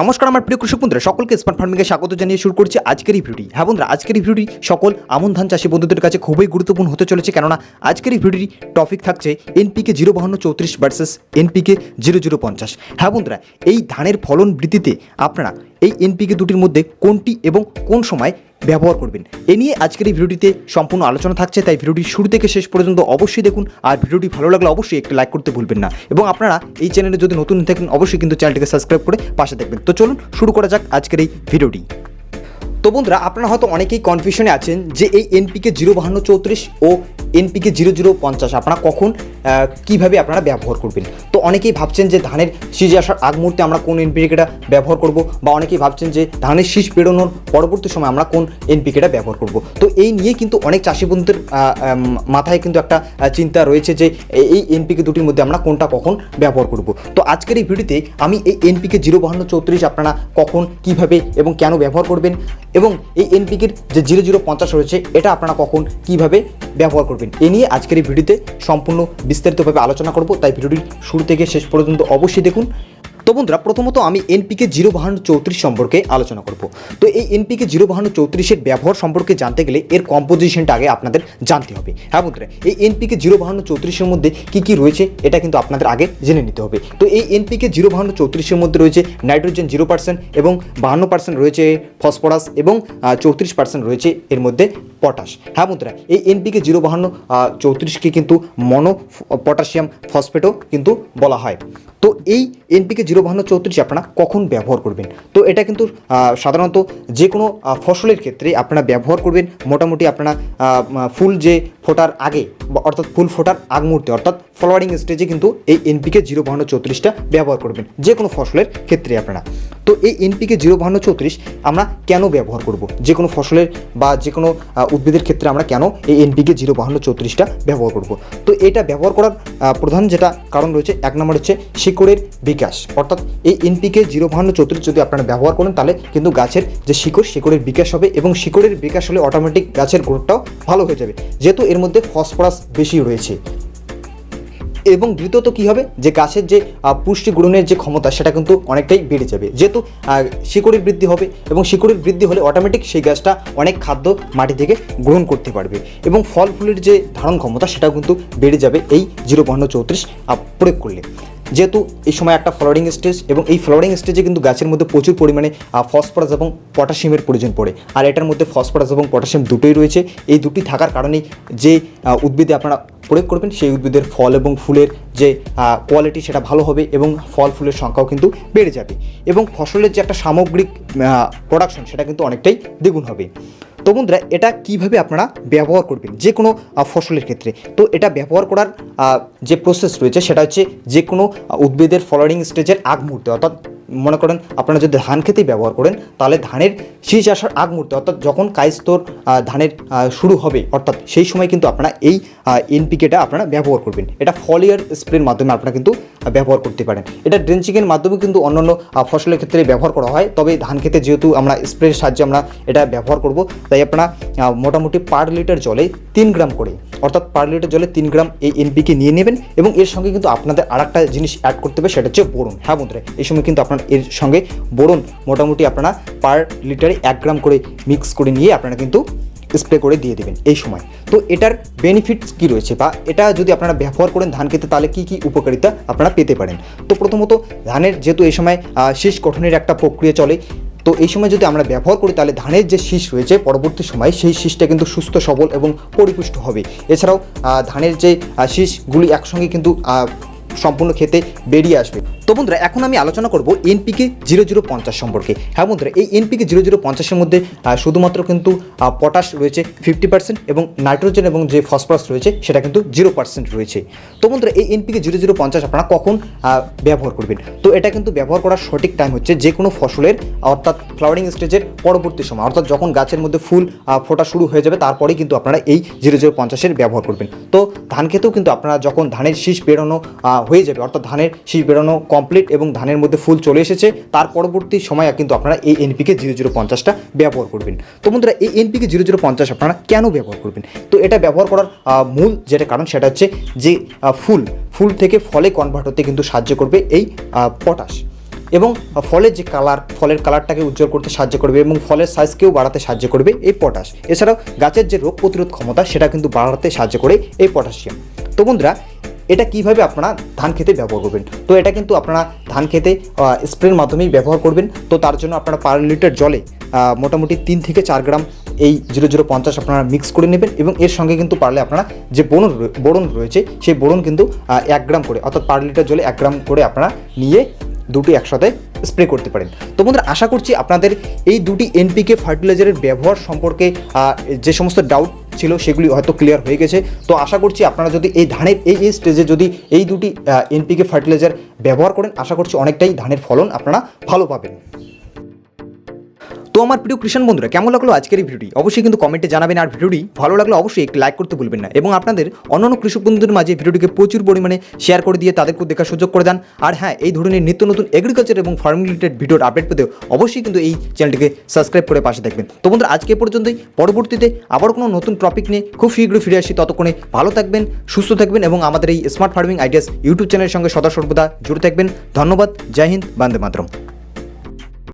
নমস্কার, আমার প্রিয় কৃষক বন্ধুরা, সকলকে স্মার্ট ফার্মিংয়ে স্বাগত জানিয়ে শুরু করছি আজকের ভিডিওটি। হ্যাঁ বন্ধুরা, আজকের ভিডিওটি সকল আমন ধান চাষি বন্ধুদের কাছে খুবই গুরুত্বপূর্ণ হতে চলেছে, কেননা আজকের ভিডিওটি টপিক থাকছে এনপিকে জিরো বাহান্ন চৌত্রিশ ভার্সেস এনপিকে জিরো জিরো পঞ্চাশ। হ্যাঁ বন্ধুরা, এই ধানের ফলন বৃদ্ধিতে আপনারা এই এনপিকে দুটির মধ্যে কোনটি এবং কোন সময় ব্যবহার করবেন। এ নিয়ে আজকের এই ভিডিওটিতে সম্পূর্ণ আলোচনা থাকছে, তাই ভিডিওটি শুরু থেকে শেষ পর্যন্ত অবশ্যই দেখুন আর ভিডিওটি ভালো লাগলে অবশ্যই একটি লাইক করতে ভুলবেন না। এবং আপনারা এই চ্যানেলে যদি নতুন থাকেন, অবশ্যই কিন্তু চ্যানেলটিকে সাবস্ক্রাইব করে পাশে দেখবেন। তো চলুন শুরু করা যাক আজকের এই ভিডিওটি। তো বন্ধুরা, আপনারা হয়তো অনেকেই কনফিউশনে আছেন যে এই এনপিকে জিরো বাহান্ন চৌত্রিশ ও এনপিকে জিরো জিরো পঞ্চাশ, আপনারা কখন কীভাবে আপনারা ব্যবহার করবেন? তো অনেকেই ভাবছেন যে ধানের সিজে আসার আগ মুহূর্তে আমরা কোন এনপিকেটা ব্যবহার করব বা অনেকেই ভাবছেন যে ধানের শীষ বেরোনোর পরবর্তী সময় আমরা কোন এনপিকেটা ব্যবহার করব। তো এই নিয়ে কিন্তু অনেক চাষি বন্ধুদের মাথায় কিন্তু একটা চিন্তা রয়েছে যে এই এনপিকে দুটির মধ্যে আমরা কোনটা কখন ব্যবহার করব। তো আজকের এই ভিডিওতে আমি এই এনপিকে জিরো বাহান্ন চৌত্রিশ আপনারা কখন, কীভাবে এবং কেন ব্যবহার করবেন এবং এই এনপিকের যে জিরো জিরো পঞ্চাশ রয়েছে, এটা আপনারা কখন, কীভাবে ব্যবহার করবেন, এ নিয়ে আজকের এই ভিডিওতে সম্পূর্ণ বিস্তারিতভাবে আলোচনা করব তাই ভিডিওটি শুরু থেকে শেষ পর্যন্ত অবশ্যই দেখুন। তো বন্ধুরা, প্রথমত আমি এনপিকে জিরো বাহান্ন চৌত্রিশ সম্পর্কে আলোচনা করব। তো এই এনপিকে জিরো বাহান্ন চৌত্রিশের ব্যবহার সম্পর্কে জানতে গেলে এর কম্পোজিশনটা আগে আপনাদের জানতে হবে। হ্যাঁ বন্ধুরা, এই এনপিকে জিরো বাহান্ন চৌত্রিশের মধ্যে কী কী রয়েছে এটা কিন্তু আপনাদের আগে জেনে নিতে হবে। তো এই এনপিকে জিরো বাহান্ন চৌত্রিশের মধ্যে রয়েছে নাইট্রোজেন জিরো পার্সেন্ট এবং বাহান্ন পার্সেন্ট রয়েছে ফসফরাস এবং চৌত্রিশ পার্সেন্ট রয়েছে এর মধ্যে পটাশ। হ্যাঁ বন্ধুরা, এই এনপিকে জিরো বাহান্ন চৌত্রিশকে কিন্তু মনো পটাশিয়াম ফসফেটও কিন্তু বলা হয়। তো এই এনপিকে জিরো বাহান্ন চৌত্রিশ আপনারা কখন ব্যবহার করবেন? তো এটা কিন্তু সাধারণত যে কোনো ফসলের ক্ষেত্রে আপনারা ব্যবহার করবেন। মোটামুটি আপনারা ফুল যে ফোটার আগে অর্থাৎ ফুল ফোটার আগ মুহূর্তে, অর্থাৎ ফলোয়ারিং স্টেজে কিন্তু এই এনপিকে জিরো বাহান্ন চৌত্রিশটা ব্যবহার করবেন। যে কোনো ফসলের ক্ষেত্রে আপনারা। তো এই এনপিকে জিরো বাহান্ন চৌত্রিশ আমরা কেন ব্যবহার করব? যে কোনো ফসলের বা যে কোনো উদ্ভিদের ক্ষেত্রে আমরা কেন এই এনপিকে জিরো বাহান্ন চৌত্রিশটা ব্যবহার করব? তো এটা ব্যবহার করার প্রধান যেটা কারণ রয়েছে, এক নম্বর হচ্ছে শিকড়ের বিকাশ। অর্থাৎ এই এনপিকে জিরো বাহান্ন চৌত্রিশ যদি আপনারা ব্যবহার করেন, তাহলে কিন্তু গাছের যে শিকড়, শিকড়ের বিকাশ হবে এবং শিকড়ের বিকাশ হলে অটোমেটিক গাছের গ্রোথটাও ভালো হয়ে যাবে। যেহেতু এর মধ্যে ফসফরাস বেশি রয়েছে। এবং দ্বিতীয়ত কী হবে? যে গাছের যে পুষ্টি গ্রহণের যে ক্ষমতা, সেটা কিন্তু অনেকটাই বেড়ে যাবে। যেহেতু শিকড়ির শিকড়ের বৃদ্ধি হবে এবং শিকড়ের বৃদ্ধি হলে অটোমেটিক সেই গাছটা অনেক খাদ্য মাটি থেকে গ্রহণ করতে পারবে এবং ফল ফুলের যে ধারণ ক্ষমতা, সেটাও কিন্তু বেড়ে যাবে। এই জিরো পয়েন্ট চৌত্রিশ প্রয়োগ করলে। যেহেতু এই সময় একটা ফ্লাওয়ারিং স্টেজ এবং এই ফ্লাওয়ারিং স্টেজে কিন্তু গাছের মধ্যে প্রচুর পরিমাণে ফসফরাস এবং পটাশিয়ামের প্রয়োজন পড়ে। আর এটার মধ্যে ফসফরাস এবং পটাশিয়াম দুটোই রয়েছে। এই দুটি থাকার কারণেই যে উদ্ভিদে আপনারা প্রয়োগ করবেন, সেই উদ্ভিদের ফল এবং ফুলের যে কোয়ালিটি সেটা ভালো হবে এবং ফল ফুলের সংখ্যাও কিন্তু বেড়ে যাবে। এবং ফসলের যে একটা সামগ্রিক প্রোডাকশন সেটা কিন্তু অনেকটাই দ্বিগুণ হবে। তো বন্ধুরা, এটা কীভাবে আপনারা ব্যবহার করবেন যে কোনো ফসলের ক্ষেত্রে? তো এটা ব্যবহার করার যে প্রসেস রয়েছে সেটা হচ্ছে যে কোনো উদ্ভিদের ফলোয়ারিং স্টেজের আগ মুহূর্তে অর্থাৎ মনে করেন আপনারা যদি ধান খেতেই ব্যবহার করেন তাহলে ধানের শীষ আসার আগ মুহূর্তে অর্থাৎ যখন কাইস্তর আহ, ধানের শুরু হবে অর্থাৎ সেই সময় কিন্তু আপনারা এই এনপিকেটা আপনারা ব্যবহার করবেন। এটা ফলিয়ার স্প্রের মাধ্যমে আপনারা কিন্তু ব্যবহার করতে পারেন। এটা ড্রেঞ্চিংয়ের মাধ্যমে কিন্তু অন্যান্য ফসলের ক্ষেত্রে ব্যবহার করা হয় তবে ধান খেতে যেহেতু আমরা স্প্রের সাহায্যে আমরা এটা ব্যবহার করব তাই আপনারা মোটামুটি পার লিটার জলে তিন গ্রাম করে অর্থাৎ পার লিটার জলে তিন গ্রাম এই এনপিকে নিয়ে নেবেন এবং এর সঙ্গে কিন্তু আপনাদের আর জিনিস অ্যাড করতে হবে সেটা হচ্ছে বোরন। হ্যাঁ বন্ধুরা এই সময় কিন্তু আপনার এর সঙ্গে বোরন মোটামুটি আপনারা পার লিটারে এক গ্রাম করে মিক্স করে নিয়ে আপনারা কিন্তু স্প্রে করে দিয়ে দেবেন এই সময়। তো এটার বেনিফিটস কি রয়েছে বা এটা যদি আপনারা ব্যবহার করেন ধান খেতে তাহলে কি কি উপকারিতা আপনারা পেতে পারেন? তো প্রথমত ধানের যেহেতু এই সময় শীষ গঠনের একটা প্রক্রিয়া চলে, তো এই সময় যদি আমরা ব্যবহার করি তাহলে ধানের যে শীষ রয়েছে পরবর্তী সময় সেই শীষটা কিন্তু সুস্থ, সবল এবং পরিপুষ্ট হবে। এছাড়াও ধানের যে শীষগুলি একসঙ্গে কিন্তু সম্পূর্ণ খেতে বেরিয়ে আসবে। তো বন্ধুরা, এখন আমি আলোচনা করব এনপিকে জিরো জিরো পঞ্চাশ সম্পর্কে। হ্যাঁ বন্ধুরা, এই এনপিকে জিরো জিরো পঞ্চাশের মধ্যে শুধুমাত্র কিন্তু পটাশ রয়েছে ফিফটি পার্সেন্ট এবং নাইট্রোজেন এবং যে ফসফরাস রয়েছে, সেটা কিন্তু জিরো পার্সেন্ট রয়েছে। তো বন্ধুরা, এই এনপিকে জিরো জিরো পঞ্চাশ আপনারা কখন ব্যবহার করবেন? তো এটা কিন্তু ব্যবহার করার সঠিক টাইম হচ্ছে যে কোনো ফসলের, অর্থাৎ ফ্লাওয়ারিং স্টেজের পরবর্তী সময়। অর্থাৎ যখন গাছের মধ্যে ফুল ফোটা শুরু হয়ে যাবে, তারপরেই কিন্তু আপনারা এই জিরো জিরো পঞ্চাশের ব্যবহার করবেন। তো ধান খেতেও কিন্তু আপনারা যখন ধানের শীষ বেরোনো হয়ে যাবে, অর্থাৎ ধানের শীষ বেরোনো কমপ্লিট এবং ধানের মধ্যে ফুল চলে এসেছে। তার পরবর্তী সময়ে কিন্তু আপনারা এই এনপিকে জিরো জিরো পঞ্চাশটা ব্যবহার করবেন। তো বন্ধুরা, এই এনপিকে জিরো জিরো পঞ্চাশ আপনারা কেন ব্যবহার করবেন? তো এটা ব্যবহার করার মূল যেটা কারণ সেটা হচ্ছে যে ফুল ফুল থেকে ফলে কনভার্ট হতে কিন্তু সাহায্য করবে এই পটাশ এবং ফলের যে কালার ফলের কালারটাকে উজ্জ্বল করতে সাহায্য করবে এবং ফলের সাইজকেও বাড়াতে সাহায্য করবে এই পটাশ এছাড়াও গাছের যে রোগ প্রতিরোধ ক্ষমতা, সেটা কিন্তু বাড়াতে সাহায্য করে এই পটাশিয়াম তো বন্ধুরা এটা কীভাবে আপনারা ধান খেতে ব্যবহার করবেন? তো এটা কিন্তু আপনারা ধান খেতে স্প্রের মাধ্যমেই ব্যবহার করবেন। তো তার জন্য আপনারা পার লিটার জলে মোটামুটি তিন থেকে চার গ্রাম এই জিরো জিরো পঞ্চাশ আপনারা মিক্স করে নেবেন এবং এর সঙ্গে কিন্তু পারলে আপনারা যে বোরন বোরন রয়েছে, সেই বোরন কিন্তু এক গ্রাম করে, অর্থাৎ পার লিটার জলে এক গ্রাম করে আপনারা নিয়ে দুটি একসাথে স্প্রে করতে পারেন। তো বন্ধুরা, আশা করছি আপনাদের এই দুটি এনপিকে ফার্টিলাইজারের ব্যবহার সম্পর্কে যে সমস্ত ডাউট ছিল সেগুলি হয়তো ক্লিয়ার হয়ে গেছে। তো আশা করছি আপনারা যদি এই ধানের, এই এই স্টেজে যদি এই দুটি এনপিকে ফার্টিলাইজার ব্যবহার করেন, আশা করছি অনেকটাই ধানের ফলন আপনারা ভালো পাবেন। তো আমার প্রিয় কৃষণ বন্ধুরা, কেমন লাগল আজকের এই ভিডিওটি? অবশ্যই কিন্তু কমেন্টে জানাবেন, আর ভিডিওটি ভালো লাগলে অবশ্যই একটি লাইক করতে ভুলবেন না। এবং আপনাদের অন্যান্য কৃষক বন্ধুদের মাঝে ভিডিওটিকে প্রচুর পরিমাণে শেয়ার করে দিয়ে তাদেরকে দেখার সুযোগ করে দেন। আর হ্যাঁ এই ধরনের নিত্য নতুন এগ্রিকালচার এবং ফার্মিং রিলেটেড ভিডিওর আপডেট পেতেও অবশ্যই কিন্তু এই চ্যানেলটিকে সাবস্ক্রাইব করে পাশে থাকবেন। তো বন্ধুরা, আজকে পর্যন্তই। পরবর্তীতে আবার কোনো নতুন টপিক নিয়ে খুব শীঘ্রই ফিরে আসি। ততক্ষণে ভালো থাকবেন, সুস্থ থাকবেন এবং আমাদের এই স্মার্ট ফার্মিং আইডিয়াস ইউটিউব চ্যানেলের সঙ্গে সদা সর্বদা জুড়ে থাকবেন। ধন্যবাদ, জয় হিন্দ, বান্দে মাতরম।